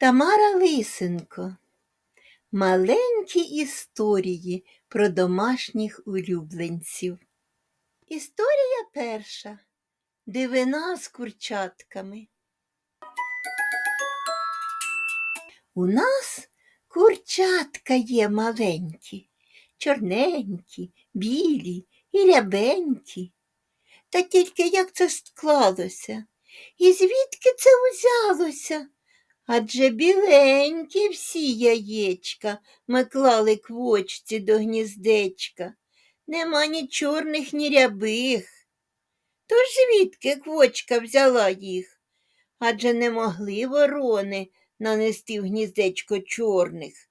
Тамара Лисенко. Маленькі історії про домашніх улюбленців. Історія перша. Дивина з курчатками. У нас курчатка є маленькі, чорненькі, білі і рябенькі. Та тільки як це склалося? І звідки це узялося? Адже біленькі всі яєчка ми клали квочці до гніздечка. Нема ні чорних, ні рябих. Тож звідки квочка взяла їх? Адже не могли ворони нанести в гніздечко чорних.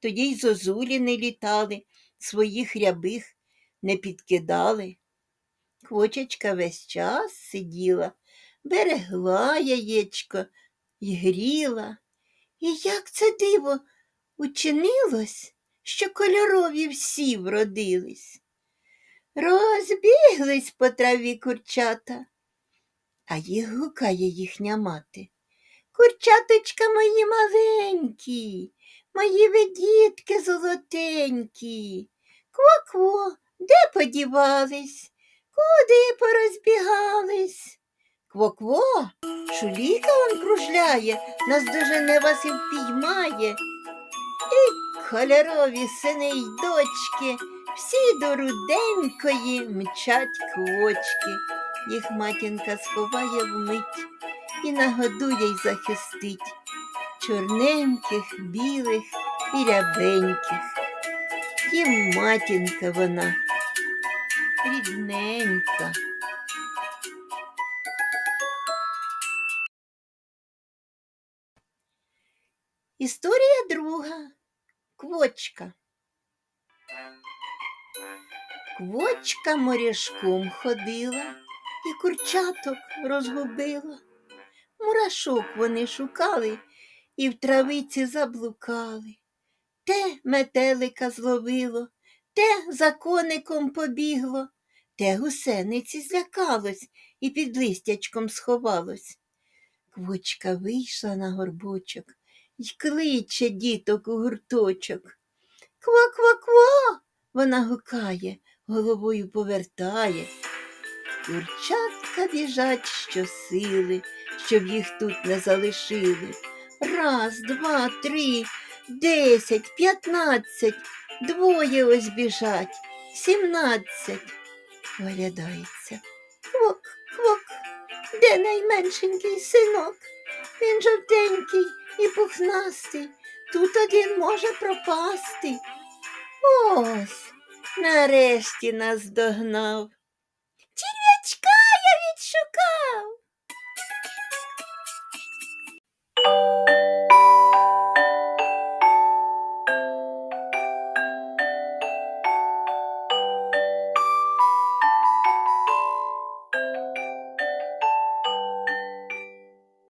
Тоді й зозулі не літали, своїх рябих не підкидали. Квочечка весь час сиділа, берегла яєчко і гріла. І як це диво учинилось, що кольорові всі вродились. Розбіглись по траві курчата, а їх гукає їхня мати. Курчаточка мої маленькі, мої ви дітки золотенькі. Кво-кво, де подівались, куди порозбігались? Кво-кво, шуліка он кружляє, наздожене вас і впіймає. І кольорові сини й дочки, всі до руденької мчать квочки. Їх матінка сховає вмить і нагодує й захистить чорненьких, білих і рябеньких. Їм матінка вона рідненька. Історія друга. Квочка. Квочка моряшком ходила і курчаток розгубила. Мурашок вони шукали і в травиці заблукали. Те метелика зловило, те за коником побігло, те гусениці злякалось і під листячком сховалось. Квочка вийшла на горбочок й кличе діток у гурточок. Ква-ква-ква. Вона гукає, головою повертає. Курчатка біжать щосили, щоб їх тут не залишили. Раз, два, три, десять, п'ятнадцять, двоє ось біжать, сімнадцять. Виглядається. Квок, квок, де найменшенький синок? Він жовтенький і пухнастий, тут один може пропасти. Ось, нарешті нас догнав.